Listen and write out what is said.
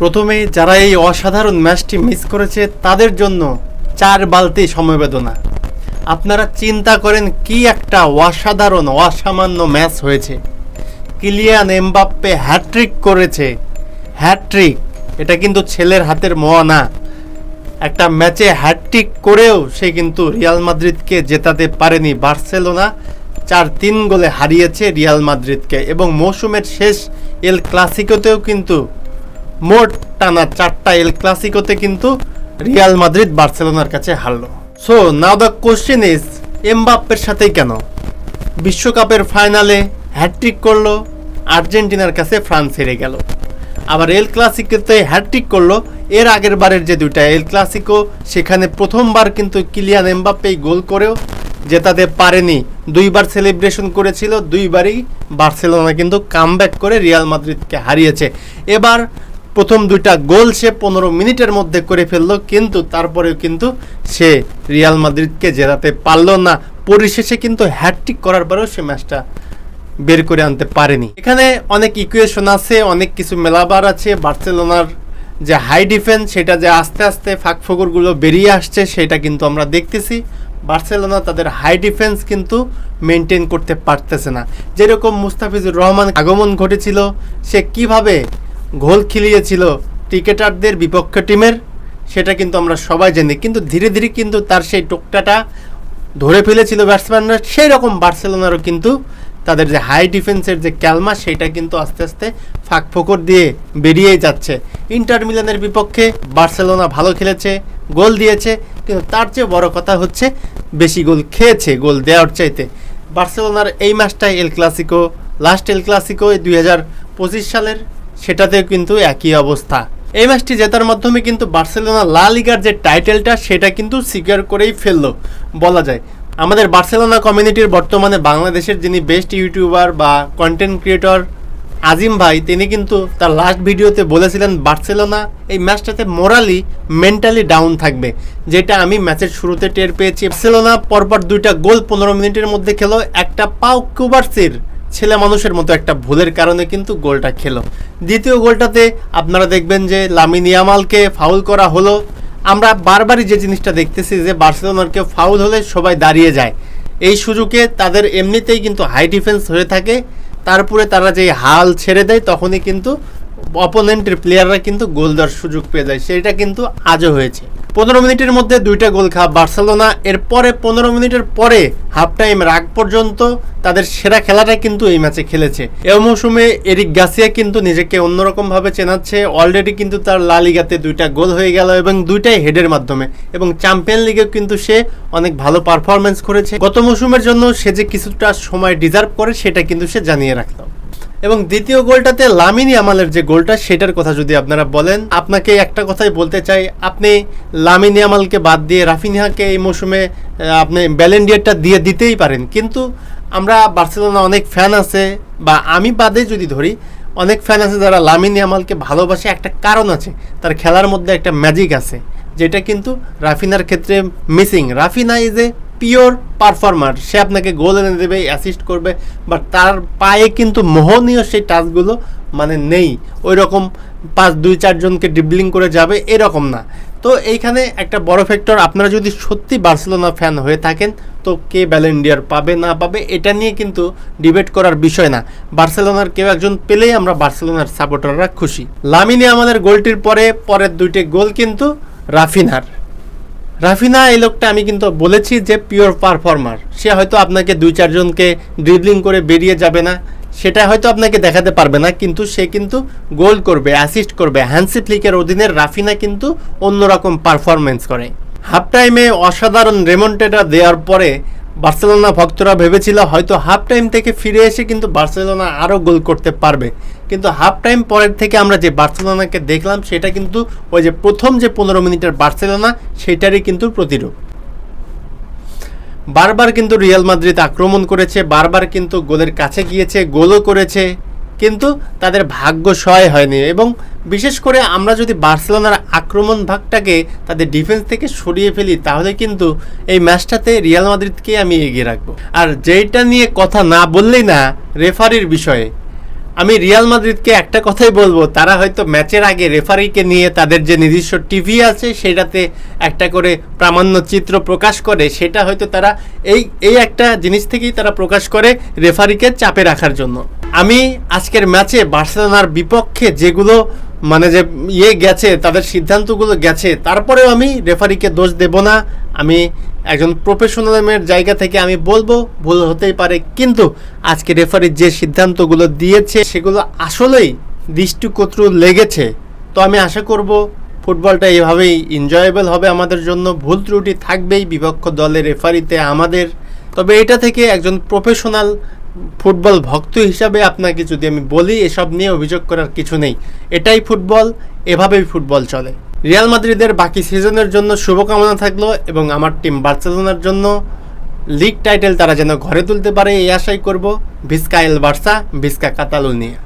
প্রথমেই যারা এই অসাধারণ ম্যাচটি মিস করেছে, তাদের জন্য চার বালতি সমবেদনা। আপনারা চিন্তা করেন কি একটা অসাধারণ, অসামান্য ম্যাচ হয়েছে। কিলিয়ান এমবাপ্পে হ্যাট্রিক করেছে। হ্যাট্রিক এটা কিন্তু ছেলের হাতের মোয়া না। একটা ম্যাচে হ্যাটট্রিক করেও সে কিন্তু রিয়াল মাদ্রিদকে জেতাতে পারেনি বার্সেলোনা। চার তিন গোলে হারিয়েছে রিয়াল মাদ্রিদকে এবং মৌসুমের শেষ এল ক্লাসিকোতেও কিন্তু মোট টানা চারটা এল ক্লাসিকোতে কিন্তু রিয়াল মাদ্রিদ বার্সেলোনার কাছে হারলো। So now the question is এমবাপ্পের সাথেই কেন? বিশ্বকাপের ফাইনালে হ্যাটট্রিক করল, আর্জেন্টিনার কাছে ফ্রান্স হেরে গেল। আবার এল ক্লাসিকোতে হ্যাটট্রিক করল, এর আগের বারের যে দুইটা এল ক্লাসিকো সেখানে প্রথমবার কিন্তু কিলিয়ান এমবাপ্পেই গোল করেও জেতাতে পারেনি। দুইবার সেলিব্রেশন করেছিল, দুইবারই বার্সেলোনা কিন্তু কামব্যাক করে রিয়াল মাদ্রিদকে হারিয়েছে। এবার প্রথম দুইটা গোল সে পনেরো মিনিটের মধ্যে করে ফেলল, কিন্তু তারপরেও কিন্তু সে রিয়াল মাদ্রিদকে জেরাতে পারল না। পরিশেষে কিন্তু হ্যাটট্রিক করার পরেও সে ম্যাচটা বের করে আনতে পারেনি। এখানে অনেক ইকুয়েশন আছে, অনেক কিছু মেলাবার আছে। বার্সেলোনার যে হাই ডিফেন্স সেটা যে আস্তে আস্তে ফাঁকফোকরগুলো বেরিয়ে আসছে, সেটা কিন্তু আমরা দেখতেছি। বার্সেলোনা তাদের হাই ডিফেন্স কিন্তু মেনটেন করতে পারতেছে না। যেরকম মুস্তাফিজুর রহমান আগমন ঘটেছিল, সে কীভাবে গোল খিলিয়েছিল ক্রিকেটারদের বিপক্ষ টিমের, সেটা কিন্তু আমরা সবাই জানি। কিন্তু ধীরে ধীরে কিন্তু তার সেই টোকটাটা ধরে ফেলেছিল ব্যাটসম্যানরা সেই রকম বার্সেলোনারও কিন্তু তাদের যে হাই ডিফেন্সের যে ক্যালমা, সেটা কিন্তু আস্তে আস্তে ফাঁক ফোকর দিয়ে বেরিয়েই যাচ্ছে। ইন্টার মিলানের বিপক্ষে বার্সেলোনা ভালো খেলেছে, গোল দিয়েছে, কিন্তু তার চেয়ে বড় কথা হচ্ছে বেশি গোল খেয়েছে, গোল দেওয়ার চাইতে। বার্সেলোনার এই ম্যাচটাই El Clasico last El Clasico দুই হাজার পঁচিশ সালের সেটাতেও কিন্তু একই অবস্থা। এই ম্যাচটি জেতার মাধ্যমে কিন্তু বার্সেলোনা লা লিগার যে টাইটেলটা, সেটা কিন্তু স্বীকার করেই ফেলল, বলা যায়। আমাদের বার্সেলোনা কমিউনিটির বর্তমানে বাংলাদেশের যিনি বেস্ট ইউটিউবার বা কন্টেন্ট ক্রিয়েটর আজিম ভাই, তিনি কিন্তু তার লাস্ট ভিডিওতে বলেছিলেন, বার্সেলোনা এই ম্যাচটাতে মোরালি মেন্টালি ডাউন থাকবে। যেটা আমি ম্যাচের শুরুতে টের পেয়েছি। বার্সেলোনা পরপর দুইটা গোল পনেরো মিনিটের মধ্যে খেলো, একটা পাও কুবার্সির। ছেলে মানুষের মতো একটা ভুলের কারণে কিন্তু গোলটা খেলো। দ্বিতীয় গোলটাতে আপনারা দেখবেন যে লামিনিয়ামালকে ফাউল করা হলো। আমরা বারবারই যে জিনিসটা দেখতেছি যে বার্সেলোনার কেউ ফাউল হলে সবাই দাঁড়িয়ে যায়। এই সুযোগে তাদের এমনিতেই কিন্তু হাই ডিফেন্স হয়ে থাকে। তারপরে তারা যে হাল ছেড়ে দেয় তখনই কিন্তু অপোনেন্টের প্লেয়াররা কিন্তু গোল দেওয়ার সুযোগ পেয়ে যায়। সেটা কিন্তু আজও হয়েছে। পনেরো মিনিটের মধ্যে দুইটা গোল খাওয়া বার্সেলোনা। এরপরে পনেরো মিনিটের পরে হাফ টাইমের আগ পর্যন্ত তাদের সেরা খেলাটা কিন্তু এই ম্যাচে খেলেছে। এ মৌসুমে এরিক গাসিয়া কিন্তু নিজেকে অন্যরকমভাবে চেনাচ্ছে। অলরেডি কিন্তু তার লা লিগাতে দুইটা গোল হয়ে গেল এবং দুইটাই হেডের মাধ্যমে। এবং চ্যাম্পিয়ন লিগেও কিন্তু সে অনেক ভালো পারফরমেন্স করেছে। গত মৌসুমের জন্য সে যে কিছুটা সময় ডিজার্ভ করে, সেটা কিন্তু সে জানিয়ে রাখল। এবং দ্বিতীয় গোলটাতে লামিনী আমালের যে গোলটা, সেটার কথা যদি আপনারা বলেন, আপনাকে একটা কথাই বলতে চাই, আপনি লামিনী আমালকে বাদ দিয়ে রাফিনিহাকে এই মৌসুমে আপনি ব্যালেন্ডিয়ারটা দিয়ে দিতেই পারেন। কিন্তু আমরা বার্সেলোনা অনেক ফ্যান আছে, বা আমি বাদে যদি ধরি, অনেক ফ্যান আছে যারা লামিনী আমালকে ভালোবাসে। একটা কারণ আছে, তার খেলার মধ্যে একটা ম্যাজিক আছে, যেটা কিন্তু রাফিনার ক্ষেত্রে missing Raphinha is a pure performer সে আপনাকে গোল এনে দেবে অ্যাসিস্ট করবে বাট তার পায়ে কিন্তু মোহনীয় সেই টাচগুলো মানে নেই। ওই রকম পাঁচ, দুই চারজনকে ড্রিবলিং করে যাবে, এরকম না। তো এইখানে একটা বড় ফ্যাক্টর আপনারা যদি সত্যি বার্সেলোনা ফ্যান হয়ে থাকেন, তো কে ব্যালেন্ডিয়ার পাবে, না পাবে, এটা নিয়ে কিন্তু ডিবেট করার বিষয় না। বার্সেলোনার কেউ একজন পেলেই আমরা বার্সেলোনার সাপোর্টাররা খুশি। লামিনে আমাদের গোলটির পরে, পরের দুইটি গোল কিন্তু রাফিনার। রাফিনা, এই লোকটা আমি কিন্তু বলেছি যে পিওর পারফর্মার সে হয়তো আপনাকে দুই চারজনকে ড্রিবলিং করে বেরিয়ে যাবে না। সেটা হয়তো আপনাকে দেখাতে পারবে না, কিন্তু সে কিন্তু গোল করবে অ্যাসিস্ট করবে। হ্যান্সি ফ্লিকের অধীনের রাফিনা কিন্তু অন্যরকম পারফরমেন্স করে। হাফ টাইমে অসাধারণ রেমন্টেডা দেওয়ার পরে বার্সেলোনা ভক্তরা ভেবেছিল হয়তো হাফ টাইম থেকে ফিরে এসে কিন্তু বার্সেলোনা আরও গোল করতে পারবে। কিন্তু হাফ টাইম পরের থেকে আমরা যে বার্সেলোনাকে দেখলাম, সেটা কিন্তু ওই যে প্রথম যে পনেরো মিনিটের বার্সেলোনা, সেটারই কিন্তু প্রতিরূপ। বারবার কিন্তু রিয়াল মাদ্রিদ আক্রমণ করেছে, বারবার কিন্তু গোলের কাছে গিয়েছে, গোলও করেছে, কিন্তু তাদের ভাগ্য সহায় হয়নি এবং বিশেষ করে আমরা যদি বার্সেলোনার আক্রমণ ভাগটাকে তাদের ডিফেন্স থেকে সরিয়ে ফেলি, তাহলে কিন্তু এই ম্যাচটাতে রিয়াল মাদ্রিদকে আমি এগিয়ে রাখব। আর যেইটা নিয়ে কথা না বললেই না রেফারির বিষয়ে। আমি রিয়াল মাদ্রিদকে একটা কথাই বলব, তারা হয়তো ম্যাচের আগে রেফারিকে নিয়ে তাদের যে নিজস্ব টিভি আছে, সেটাতে একটা করে প্রামাণ্য চিত্র প্রকাশ করে, সেটা হয়তো তারা এই এই একটা জিনিস থেকেই তারা প্রকাশ করে রেফারিকে চাপে রাখার জন্য। আমি আজকের ম্যাচে বার্সেলোনার বিপক্ষে যেগুলো মানে যে ইয়ে গেছে, তাদের সিদ্ধান্তগুলো গেছে, তারপরেও আমি রেফারিকে দোষ দেব না। আমি একজন প্রফেশনালের জায়গা থেকে আমি বলব, ভুল হতেই পারে, কিন্তু আজকে রেফারি যে সিদ্ধান্তগুলো দিয়েছে, সেগুলো আসলেই দৃষ্টিকটু লেগেছে। তো আমি আশা করব, ফুটবলটা এভাবেই এনজয়েবল হবে আমাদের জন্য, ভুল ত্রুটি থাকবেই বিপক্ষ দলের রেফারিতে আমাদের। তবে এটা থেকে একজন প্রফেশনাল ফুটবল ভক্ত হিসাবে আপনাকে যদি আমি বলি, এসব নিয়ে অভিযোগ করার কিছু নেই। এটাই ফুটবল, এভাবেই ফুটবল চলে। রিয়াল মাদ্রিদের বাকি সিজনের জন্য শুভকামনা থাকল এবং আমার টিম বার্সেলোনার জন্য লিগ টাইটেল তারা যেন ঘরে তুলতে পারে, এই আশাই করব। Visca El Barca, Visca Catalunya.